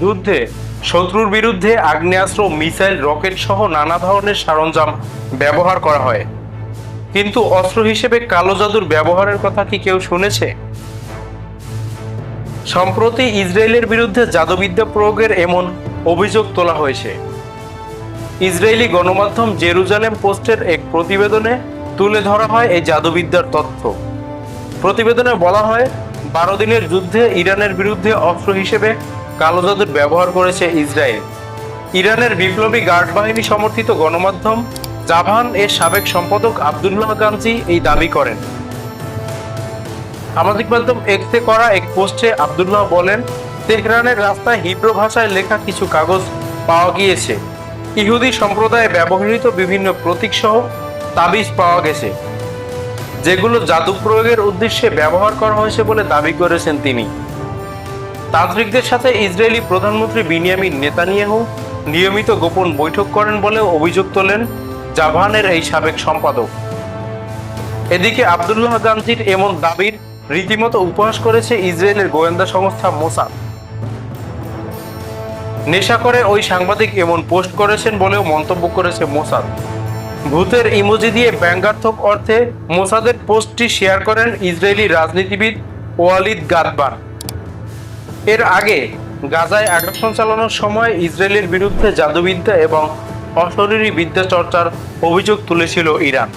যুদ্ধে। শত্রুর বিরুদ্ধে আগ্নেয়াস্ত্র, মিসাইল, রকেট সহ নানা ধরনের সরঞ্জাম ব্যবহার করা হয়। কিন্তু অস্ত্র হিসেবে কালো জাদুর ব্যবহারের কথা কি কেউ শুনেছে? সম্প্রতি ইসরায়েলের বিরুদ্ধে জাদুবিদ্যা প্রয়োগের এমন অভিযোগ তোলা হয়েছে। ইসরায়েলি গণমাধ্যম জেরুজালেম পোস্টের এক প্রতিবেদনে তুলে ধরা হয় এই জাদুবিদ্যার তথ্য। প্রতিবেদনে বলা হয়, বারো দিনের যুদ্ধে ইরানের বিরুদ্ধে অস্ত্র হিসেবে কালো জাদুর ব্যবহার করেছে ইসরায়েল। ইরানের বিপ্লবী গার্ড বাহিনী সমর্থিত গণমাধ্যম জাভান এর সাবেক সম্পাদক আবদুল্লাহ গাঞ্জি এই দাবি করেন। সামাজিক মাধ্যম এক্সে করা এক পোস্টে আবদুল্লাহ বলেন, তেহরানের রাস্তায় হিব্রু ভাষায় লেখা কিছু কাগজ পাওয়া গিয়েছে। ইহুদি সম্প্রদায়ে ব্যবহৃত বিভিন্ন প্রতীক সহ তাবিজ পাওয়া গেছে, যেগুলো জাদু প্রয়োগের উদ্দেশ্যে ব্যবহার করা হয়েছে বলে দাবি করেছেন তিনি। তান্ত্রিকদের সাথে ইসরায়েলি প্রধানমন্ত্রী বিনিয়ামিন নেতানিয়াহু নিয়মিত গোপন বৈঠক করেন বলেও অভিযোগ তোলেন জাভানের এই সাবেক সম্পাদক। এদিকে আবদুল্লাহ গান্ধীর এমন দাবির রীতিমতো উপহাস করেছে ইসরায়েলের গোয়েন্দা সংস্থা মোসাদ। নেশা করে ওই সাংবাদিক এমন পোস্ট করেছেন বলেও মন্তব্য করেছে মোসাদ। ভূতের ইমোজি দিয়ে ব্যঙ্গাত্মক অর্থে মোসাদের পোস্টটি শেয়ার করেন ইসরায়েলি রাজনীতিবিদ ওয়ালিদ গাদবান এর আগে গাজায় আগ্রাসন চালানোর সময় ইসরায়েলের বিরুদ্ধে জাদুবিদ্যা এবং অশরীরী বিদ্যা চর্চার অভিযোগ তুলেছিল ইরান।